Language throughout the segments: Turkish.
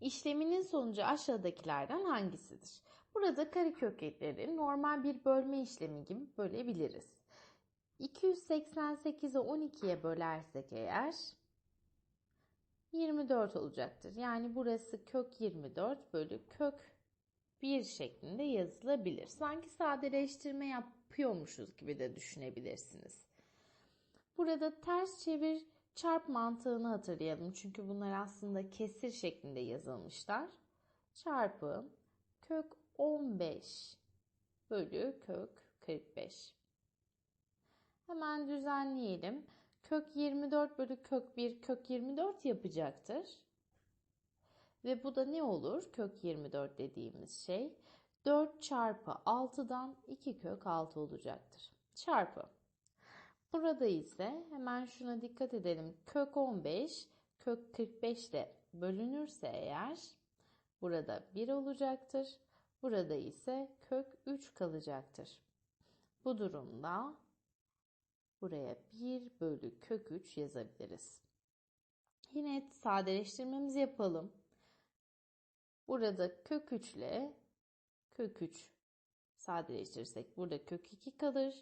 İşleminin sonucu aşağıdakilerden hangisidir? Burada karekökleri normal bir bölme işlemi gibi bölebiliriz. 288'i 12'ye bölersek eğer 24 olacaktır. Yani burası kök 24 bölü kök 1 şeklinde yazılabilir. Sanki sadeleştirme yapıyormuşuz gibi de düşünebilirsiniz. Burada ters çevir çarp mantığını hatırlayalım. Çünkü bunlar aslında kesir şeklinde yazılmışlar. Çarpı kök 15 bölü kök 45. Hemen düzenleyelim. Kök 24 bölü kök 1 kök 24 yapacaktır. Ve bu da ne olur? Kök 24 dediğimiz şey 4 çarpı 6'dan 2 kök 6 olacaktır. Çarpı. Burada ise hemen şuna dikkat edelim. Kök 15 kök 45 de bölünürse eğer burada 1 olacaktır. Burada ise kök 3 kalacaktır. Bu durumda buraya 1 bölü kök 3 yazabiliriz. Yine sadeleştirmemizi yapalım. Burada kök 3 ile kök 3 sadeleştirirsek burada kök 2 kalır.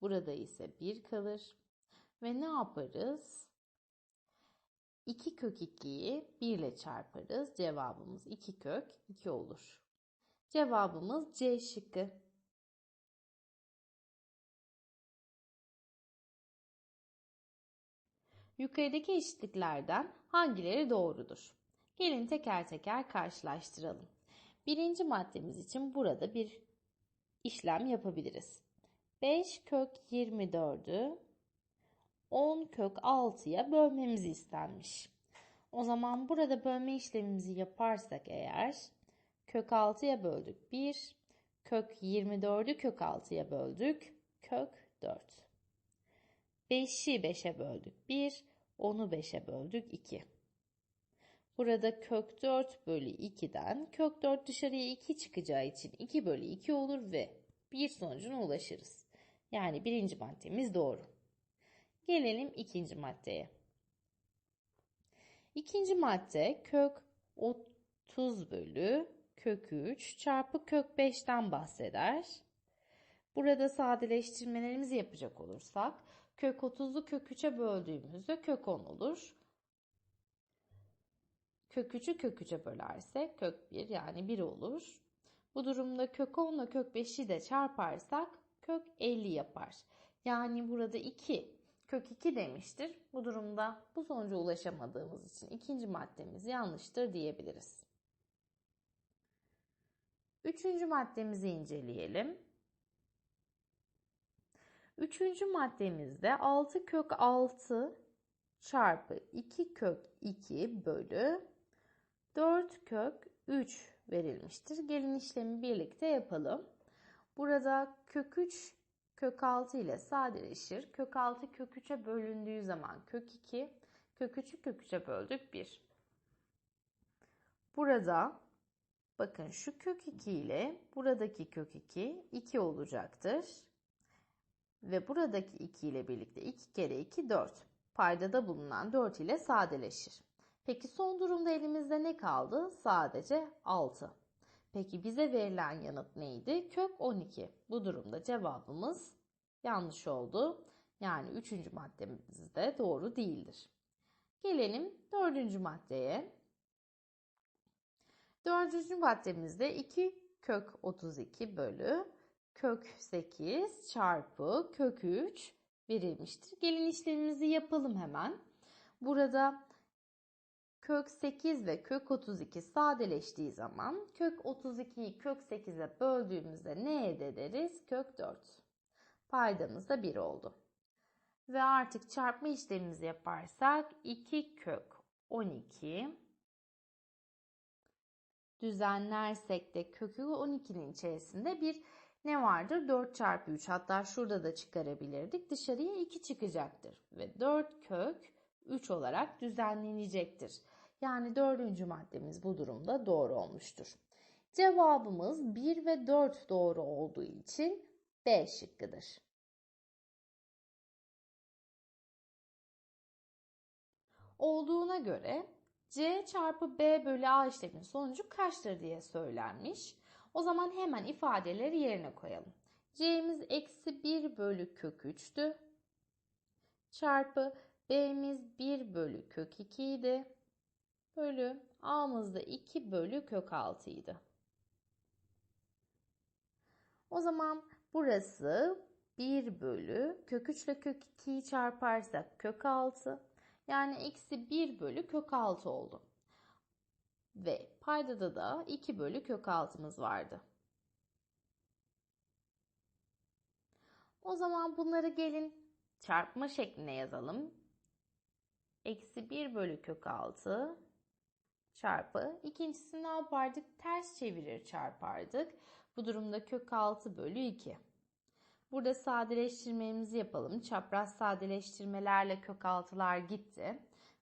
Burada ise 1 kalır. Ve ne yaparız? 2 kök 2'yi 1 ile çarparız. Cevabımız 2 kök 2 olur. Cevabımız C şıkkı. Yukarıdaki eşitliklerden hangileri doğrudur? Gelin teker teker karşılaştıralım. Birinci maddemiz için burada bir işlem yapabiliriz. 5 kök 24'ü 10 kök 6'ya bölmemiz istenmiş. O zaman burada bölme işlemimizi yaparsak eğer kök 6'ya böldük 1, kök 24'ü kök 6'ya böldük kök 4. 5'i 5'e böldük 1, 10'u 5'e böldük 2. Burada kök 4 bölü 2'den kök 4 dışarıya 2 çıkacağı için 2 bölü 2 olur ve bir sonucuna ulaşırız. Yani birinci maddemiz doğru. Gelelim ikinci maddeye. İkinci madde kök 30 bölü kök 3 çarpı kök 5'ten bahseder. Burada sadeleştirmelerimizi yapacak olursak kök 30'u kök 3'e böldüğümüzde kök 10 olur. Kök 3'ü kök 3'e bölersek kök 1 yani 1 olur. Bu durumda kök 10 ile kök 5'i de çarparsak kök 50 yapar. Yani burada 2 kök 2 demiştir. Bu durumda bu sonuca ulaşamadığımız için ikinci maddemiz yanlıştır diyebiliriz. Üçüncü maddemizi inceleyelim. Üçüncü maddemizde 6 kök 6 çarpı 2 kök 2 bölü 4 kök 3 verilmiştir. Gelin işlemi birlikte yapalım. Burada kök 3 kök 6 ile sadeleşir. Kök 6 kök 3'e bölündüğü zaman kök 2, kök 3'ü kök 3'e böldük 1. Burada bakın şu kök 2 ile buradaki kök 2 2 olacaktır. Ve buradaki 2 ile birlikte 2 kere 2 4. Paydada bulunan 4 ile sadeleşir. Peki son durumda elimizde ne kaldı? Sadece 6. Peki bize verilen yanıt neydi? Kök 12. Bu durumda cevabımız yanlış oldu. Yani üçüncü maddemiz de doğru değildir. Gelelim dördüncü maddeye. Dördüncü maddemizde 2 kök 32 bölü kök 8 çarpı kök 3 verilmiştir. Gelin işlemimizi yapalım hemen. Burada kök 8 ve kök 32 sadeleştiği zaman kök 32'yi kök 8'e böldüğümüzde ne elde ederiz? Kök 4. Paydamız da 1 oldu. Ve artık çarpma işlemimizi yaparsak 2 kök 12 düzenlersek de kökü 12'nin içerisinde bir ne vardır? 4 çarpı 3 hatta şurada da çıkarabilirdik. Dışarıya 2 çıkacaktır. Ve 4 kök 3 olarak düzenlenecektir. Yani dördüncü maddemiz bu durumda doğru olmuştur. Cevabımız 1 ve 4 doğru olduğu için B şıkkıdır. Olduğuna göre C çarpı B bölü A işleminin sonucu kaçtır diye söylenmiş. O zaman hemen ifadeleri yerine koyalım. C'miz eksi 1 bölü kök 3'tü. Çarpı B'miz 1 bölü kök 2 idi. Bölü A'mız da 2 bölü kök 6 idi. O zaman burası 1 bölü kök 3 ile kök 2'yi çarparsak kök 6. Yani eksi 1 bölü kök 6 oldu. Ve paydada da 2 bölü kök 6'mız vardı. O zaman bunları gelin çarpma şekline yazalım. Eksi 1 bölü kök 6 çarpı. İkincisini ne yapardık? Ters çevirir çarpardık. Bu durumda kök 6 bölü 2. Burada sadeleştirmemizi yapalım. Çapraz sadeleştirmelerle kök 6'lar gitti.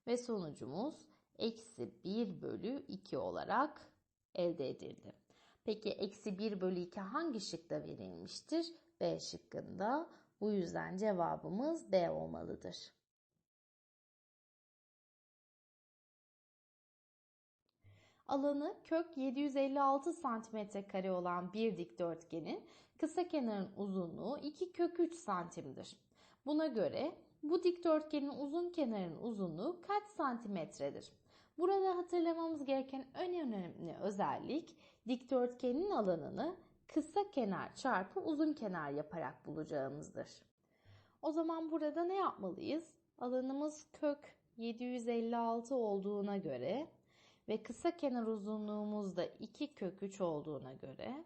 Ve sonucumuz eksi 1 bölü 2 olarak elde edildi. Peki eksi 1 bölü 2 hangi şıkta verilmiştir? B şıkkında. Bu yüzden cevabımız B olmalıdır. Alanı kök 756 cm kare olan bir dikdörtgenin kısa kenarın uzunluğu 2 kök 3 santimdir. Buna göre bu dikdörtgenin uzun kenarın uzunluğu kaç santimetredir? Burada hatırlamamız gereken en önemli özellik dikdörtgenin alanını kısa kenar çarpı uzun kenar yaparak bulacağımızdır. O zaman burada ne yapmalıyız? Alanımız kök 756 olduğuna göre ve kısa kenar uzunluğumuz da 2 kök 3 olduğuna göre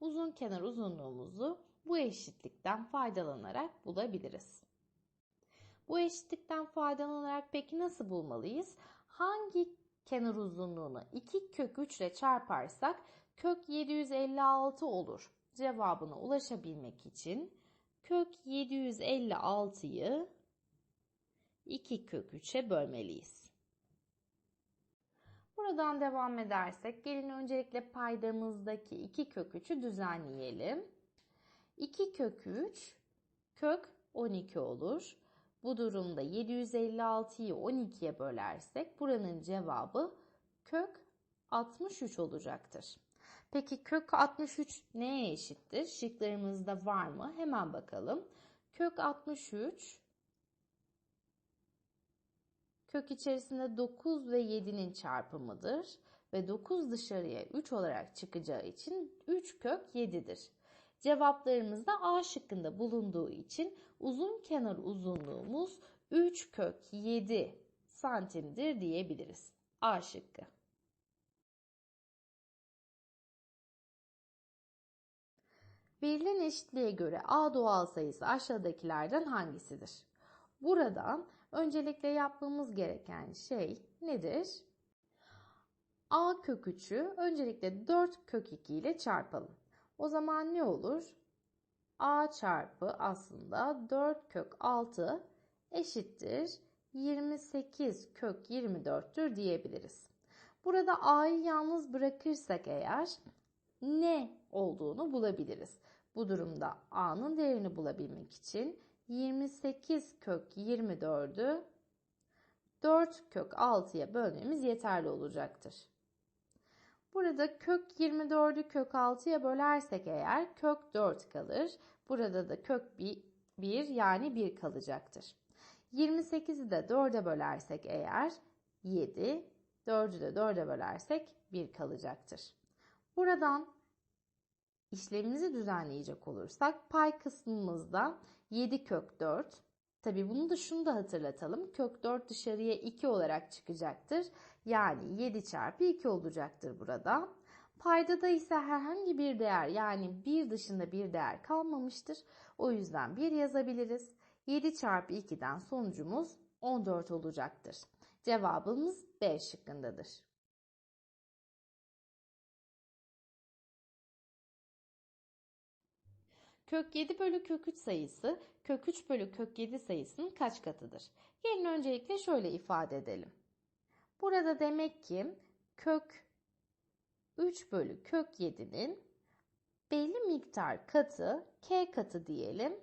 uzun kenar uzunluğumuzu bu eşitlikten faydalanarak bulabiliriz. Bu eşitlikten faydalanarak peki nasıl bulmalıyız? Hangi kenar uzunluğunu 2 kök 3 ile çarparsak kök 756 olur. Cevabına ulaşabilmek için kök 756'yı 2 kök 3'e bölmeliyiz. Buradan devam edersek gelin öncelikle paydamızdaki 2 kök 3'ü düzenleyelim. 2 kök 3 kök 12 olur. Bu durumda 756'yı 12'ye bölersek buranın cevabı kök 63 olacaktır. Peki kök 63 neye eşittir? Şıklarımızda var mı? Hemen bakalım. Kök 63 kök içerisinde 9 ve 7'nin çarpımıdır ve 9 dışarıya 3 olarak çıkacağı için 3 kök 7'dir. Cevaplarımız da A şıkkında bulunduğu için uzun kenar uzunluğumuz 3 kök 7 santimdir diyebiliriz. A şıkkı. Verilen eşitliğe göre A doğal sayısı aşağıdakilerden hangisidir? Buradan öncelikle yapmamız gereken şey nedir? A kök 3'ü öncelikle 4 kök 2 ile çarpalım. O zaman ne olur? A çarpı aslında 4 kök 6 eşittir 28 kök 24'tür diyebiliriz. Burada A'yı yalnız bırakırsak eğer ne olduğunu bulabiliriz. Bu durumda A'nın değerini bulabilmek için 28 kök 24'ü 4 kök 6'ya bölmemiz yeterli olacaktır. Burada kök 24'ü kök 6'ya bölersek eğer kök 4 kalır. Burada da kök 1 yani 1 kalacaktır. 28'i de 4'e bölersek eğer 7, 4'ü de 4'e bölersek 1 kalacaktır. Buradan işlemimizi düzenleyecek olursak pay kısmımızda 7 kök 4. Tabi bunu da şunu da hatırlatalım. Kök 4 dışarıya 2 olarak çıkacaktır. Yani 7 çarpı 2 olacaktır burada. Paydada ise herhangi bir değer yani 1 dışında bir değer kalmamıştır. O yüzden 1 yazabiliriz. 7 çarpı 2'den sonucumuz 14 olacaktır. Cevabımız B şıkkındadır. Kök 7 bölü kök 3 sayısı kök 3 bölü kök 7 sayısının kaç katıdır? Gelin öncelikle şöyle ifade edelim. Burada demek ki kök 3 bölü kök 7'nin belli miktar katı k katı diyelim.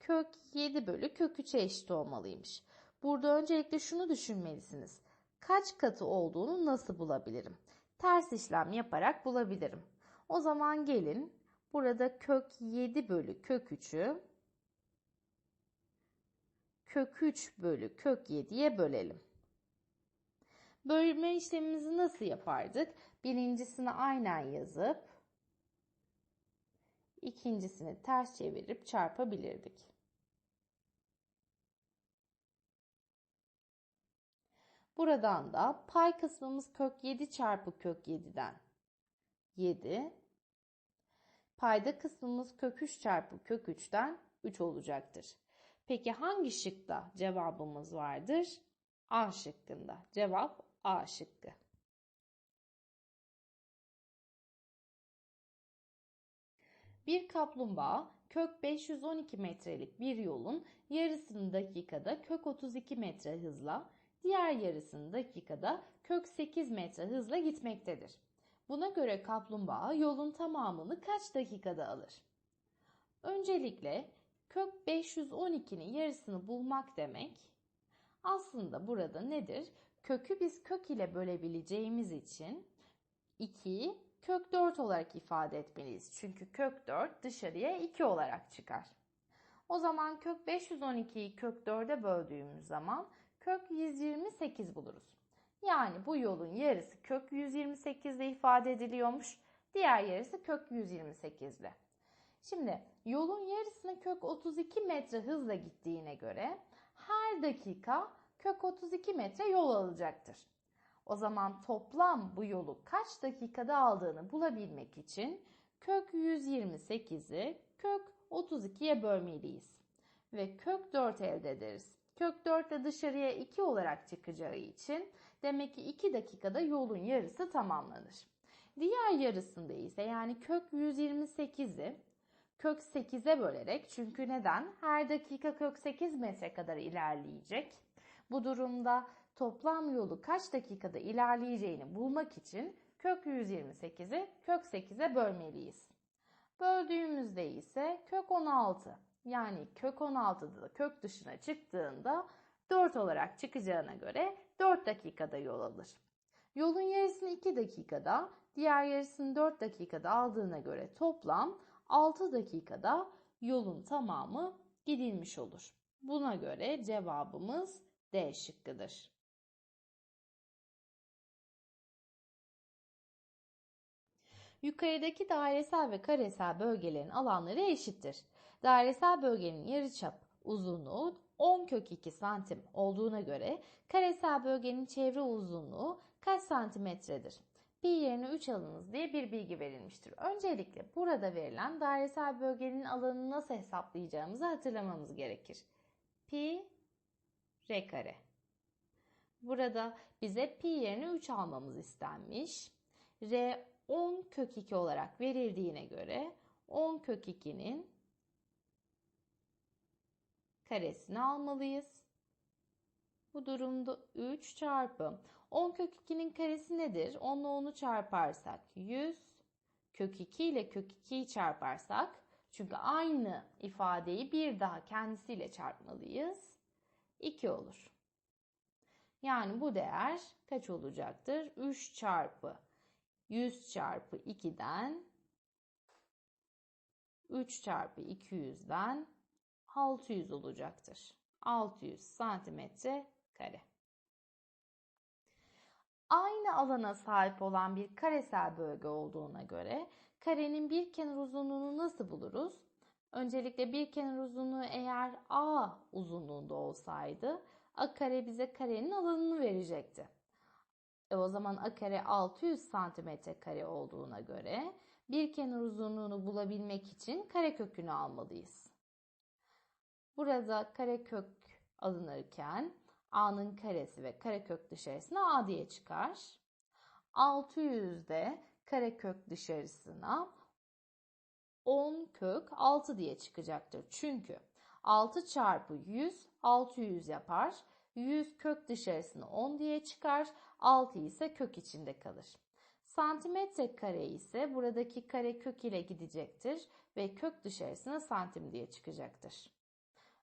Kök 7 bölü kök 3'e eşit olmalıymış. Burada öncelikle şunu düşünmelisiniz. kaç katı olduğunu nasıl bulabilirim? Ters işlem yaparak bulabilirim. O zaman gelin burada kök 7 bölü kök 3'ü kök 3 bölü kök 7'ye bölelim. Bölme işlemimizi nasıl yapardık? Birincisini aynen yazıp ikincisini ters çevirip çarpabilirdik. Buradan da pay kısmımız kök 7 çarpı kök 7'den 7. Payda kısmımız kök 3 çarpı kök 3'ten 3 olacaktır. Peki hangi şıkta cevabımız vardır? A şıkkında. Cevap A şıkkı. Bir kaplumbağa kök 512 metrelik bir yolun yarısını dakikada kök 32 metre hızla, diğer yarısını dakikada kök 8 metre hızla gitmektedir. Buna göre kaplumbağa yolun tamamını kaç dakikada alır? Öncelikle kök 512'nin yarısını bulmak demek aslında burada nedir? Kökü biz kök ile bölebileceğimiz için 2'yi kök 4 olarak ifade etmeliyiz. Çünkü kök 4 dışarıya 2 olarak çıkar. O zaman kök 512'yi kök 4'e böldüğümüz zaman kök 128 buluruz. Yani bu yolun yarısı kök 128 ile ifade ediliyormuş. Diğer yarısı kök 128 ile. Şimdi yolun yarısını kök 32 metre hızla gittiğine göre her dakika kök 32 metre yol alacaktır. O zaman toplam bu yolu kaç dakikada aldığını bulabilmek için kök 128'i kök 32'ye bölmeliyiz. Ve kök 4 elde ederiz. Kök 4 de dışarıya 2 olarak çıkacağı için demek ki 2 dakikada yolun yarısı tamamlanır. Diğer yarısında ise yani kök 128'i kök 8'e bölerek çünkü neden? Her dakika kök 8 metre kadar ilerleyecek. Bu durumda toplam yolu kaç dakikada ilerleyeceğini bulmak için kök 128'i kök 8'e bölmeliyiz. Böldüğümüzde ise kök 16 yani kök 16'da da kök dışına çıktığında 4 olarak çıkacağına göre 4 dakikada yol alır. Yolun yarısını 2 dakikada, diğer yarısını 4 dakikada aldığına göre toplam 6 dakikada yolun tamamı gidilmiş olur. Buna göre cevabımız D şıkkıdır. Yukarıdaki dairesel ve karesel bölgelerin alanları eşittir. Dairesel bölgenin yarıçap uzunluğu 10 kök 2 santim olduğuna göre karesel bölgenin çevre uzunluğu kaç santimetredir? Pi yerine 3 alınız diye bir bilgi verilmiştir. Öncelikle burada verilen dairesel bölgenin alanını nasıl hesaplayacağımızı hatırlamamız gerekir. Pi r kare. Burada bize pi yerine 3 almamız istenmiş. R 10 kök 2 olarak verildiğine göre 10 kök 2'nin karesini almalıyız. Bu durumda 3 çarpı 10 kök 2'nin karesi nedir? 10 ile 10'u çarparsak 100. Kök 2 ile kök 2'yi çarparsak çünkü aynı ifadeyi bir daha kendisiyle çarpmalıyız. 2 olur. Yani bu değer kaç olacaktır? 3 çarpı 100 çarpı 2'den 3 çarpı 200'den 600 olacaktır. 600 santimetre kare. Aynı alana sahip olan bir karesel bölge olduğuna göre karenin bir kenar uzunluğunu nasıl buluruz? Öncelikle bir kenar uzunluğu eğer A uzunluğunda olsaydı A kare bize karenin alanını verecekti. E o zaman A kare 600 santimetre kare olduğuna göre bir kenar uzunluğunu bulabilmek için kare kökünü almalıyız. Burada karekök alınırken a'nın karesi ve karekök dışarısına a diye çıkar. 600'de karekök dışarısına 10 kök 6 diye çıkacaktır. Çünkü 6 çarpı 100 600 yapar. 100 kök dışarısına 10 diye çıkar. 6 ise kök içinde kalır. Santimetre kare ise buradaki kare kök ile gidecektir ve kök dışarısına santim diye çıkacaktır.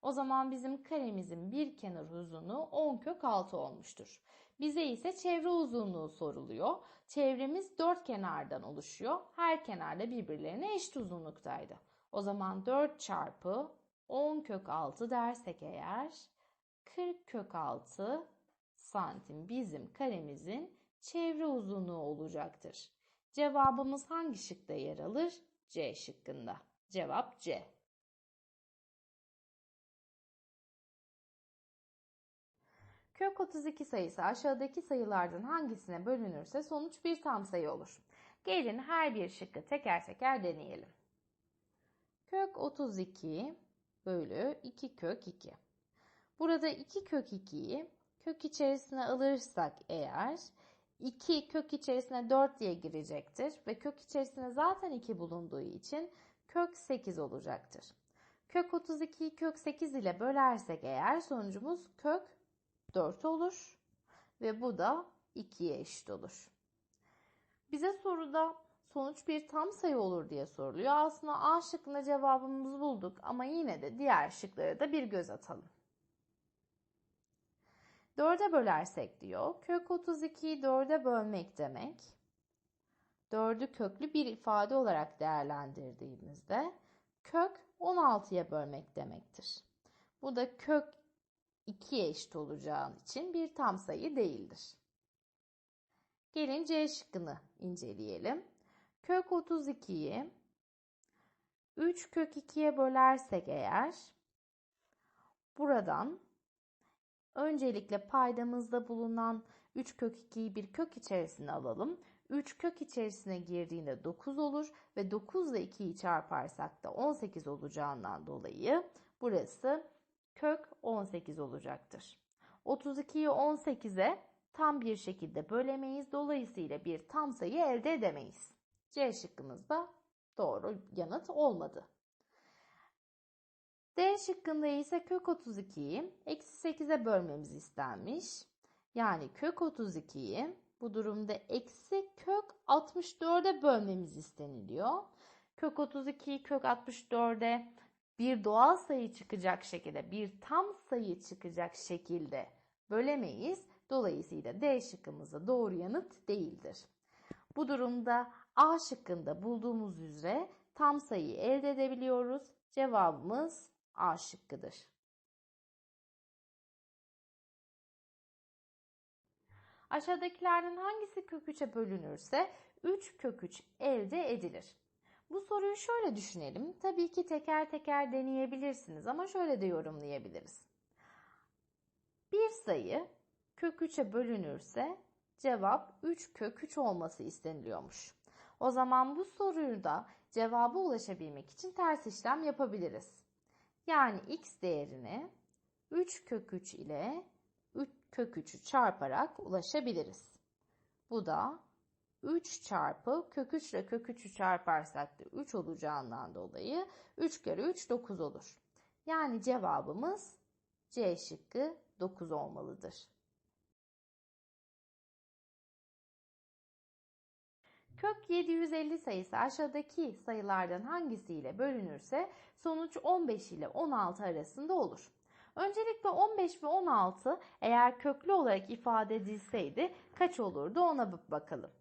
O zaman bizim karemizin bir kenar uzunluğu 10 kök 6 olmuştur. Bize ise çevre uzunluğu soruluyor. Çevremiz dört kenardan oluşuyor. Her kenarda birbirlerine eşit uzunluktaydı. O zaman 4 çarpı 10 kök 6 dersek eğer 40 kök 6 santim bizim karemizin çevre uzunluğu olacaktır. Cevabımız hangi şıkta yer alır? C şıkkında. Cevap C. Kök 32 sayısı aşağıdaki sayılardan hangisine bölünürse sonuç bir tam sayı olur. Gelin her bir şıkkı teker teker deneyelim. Kök 32 bölü 2 kök 2. Burada 2 kök 2'yi kök içerisine alırsak eğer 2 kök içerisine 4 diye girecektir ve kök içerisine zaten 2 bulunduğu için kök 8 olacaktır. Kök 32'yi kök 8 ile bölersek eğer sonucumuz kök 4 olur ve bu da 2'ye eşit olur. Bize soruda sonuç bir tam sayı olur diye soruluyor. Aslında A şıkkında cevabımızı bulduk ama yine de diğer şıklara da bir göz atalım. 4'e bölersek diyor. Kök 32'yi 4'e bölmek demek. 4'ü köklü bir ifade olarak değerlendirdiğimizde kök 16'ya bölmek demektir. Bu da kök 2'ye eşit olacağı için bir tam sayı değildir. Gelin C şıkkını inceleyelim. Kök 32'yi 3 kök 2'ye bölersek eğer buradan öncelikle paydamızda bulunan 3 kök 2'yi bir kök içerisine alalım. 3 kök içerisine girdiğinde 9 olur ve 9 ile 2'yi çarparsak da 18 olacağından dolayı burası kök 18 olacaktır. 32'yi 18'e tam bir şekilde bölemeyiz. Dolayısıyla bir tam sayı elde edemeyiz. C şıkkımızda doğru yanıt olmadı. D şıkkında ise kök 32'yi eksi 8'e bölmemiz istenmiş. Yani kök 32'yi bu durumda eksi kök 64'e bölmemiz isteniliyor. Kök 32'yi kök 64'e bir doğal sayı çıkacak şekilde, bir tam sayı çıkacak şekilde bölemeyiz. Dolayısıyla D şıkkımızda doğru yanıt değildir. Bu durumda A şıkkında bulduğumuz üzere tam sayıyı elde edebiliyoruz. Cevabımız A şıkkıdır. Aşağıdakilerden hangisi kök 3'e bölünürse 3 kök 3 elde edilir. Bu soruyu şöyle düşünelim. Tabii ki teker teker deneyebilirsiniz ama şöyle de yorumlayabiliriz. Bir sayı kök 3'e bölünürse cevap 3 kök 3 olması isteniliyormuş. O zaman bu soruyu da cevaba ulaşabilmek için ters işlem yapabiliriz. Yani x değerini 3 kök 3 ile 3 kök 3'ü çarparak ulaşabiliriz. Bu da 3 çarpı kök 3 ile kök 3'ü çarparsak da 3 olacağından dolayı 3 kere 3 9 olur. Yani cevabımız C şıkkı 9 olmalıdır. Kök 750 sayısı aşağıdaki sayılardan hangisiyle bölünürse sonuç 15 ile 16 arasında olur. Öncelikle 15 ve 16 eğer köklü olarak ifade edilseydi kaç olurdu ona bakalım.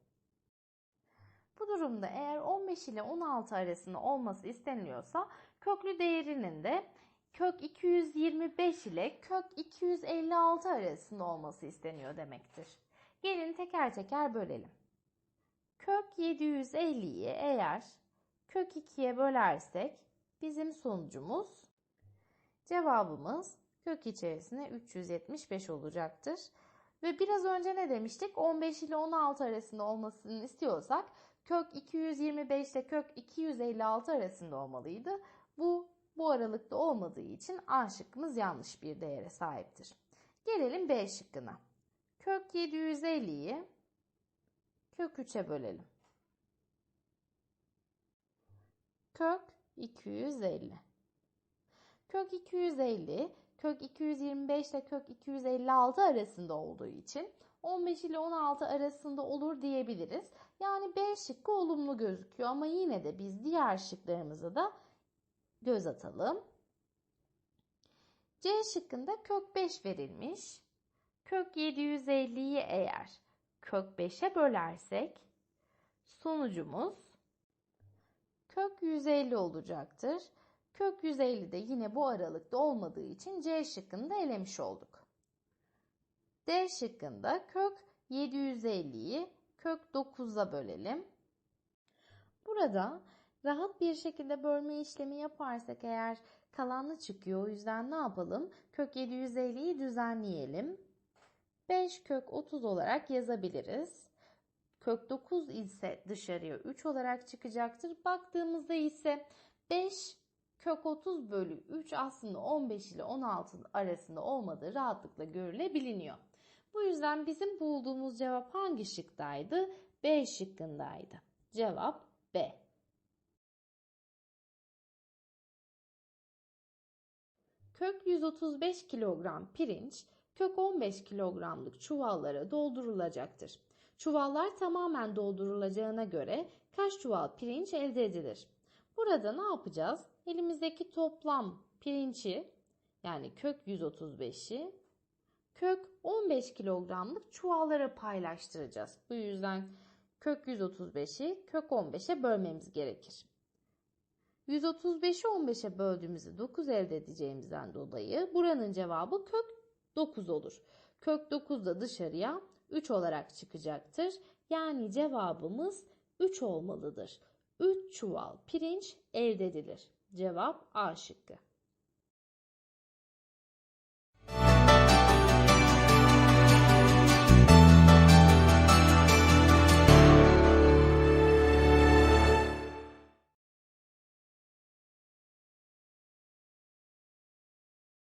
Bu durumda eğer 15 ile 16 arasında olması isteniliyorsa köklü değerinin de kök 225 ile kök 256 arasında olması isteniyor demektir. Gelin teker teker bölelim. Kök 750'yi eğer kök 2'ye bölersek bizim sonucumuz cevabımız kök içerisinde 375 olacaktır. Ve biraz önce ne demiştik? 15 ile 16 arasında olmasını istiyorsak kök 225 ile kök 256 arasında olmalıydı. Bu bu aralıkta olmadığı için A şıkkımız yanlış bir değere sahiptir. Gelelim B şıkkına. Kök 750'yi kök 3'e bölelim. Kök 250. Kök 250 kök 225 ile kök 256 arasında olduğu için 15 ile 16 arasında olur diyebiliriz. Yani B şıkkı olumlu gözüküyor ama yine de biz diğer şıklarımıza da göz atalım. C şıkkında kök 5 verilmiş. Kök 750'yi eğer kök 5'e bölersek sonucumuz kök 150 olacaktır. Kök 150 de yine bu aralıkta olmadığı için C şıkkını da elemiş olduk. D şıkkında kök 750'yi kök 9'a bölelim. Burada rahat bir şekilde bölme işlemi yaparsak eğer kalanlı çıkıyor. O yüzden ne yapalım? Kök 750'yi düzenleyelim. 5 kök 30 olarak yazabiliriz. Kök 9 ise dışarıya 3 olarak çıkacaktır. Baktığımızda ise 5 kök 30 bölü 3 aslında 15 ile 16 arasında olmadığı rahatlıkla görülebiliniyor. Bu yüzden bizim bulduğumuz cevap hangi şıktaydı? B şıkkındaydı. Cevap B. Kök 135 kilogram pirinç kök 15 kilogramlık çuvallara doldurulacaktır. Çuvallar tamamen doldurulacağına göre kaç çuval pirinç elde edilir? Burada ne yapacağız? Elimizdeki toplam pirinci yani kök 135'i kök 15 kilogramlık çuvallara paylaştıracağız. Bu yüzden kök 135'i kök 15'e bölmemiz gerekir. 135'i 15'e böldüğümüzde 9 elde edeceğimizden dolayı buranın cevabı kök 9 olur. Kök 9 da dışarıya 3 olarak çıkacaktır. Yani cevabımız 3 olmalıdır. 3 çuval pirinç elde edilir. Cevap A şıkkı.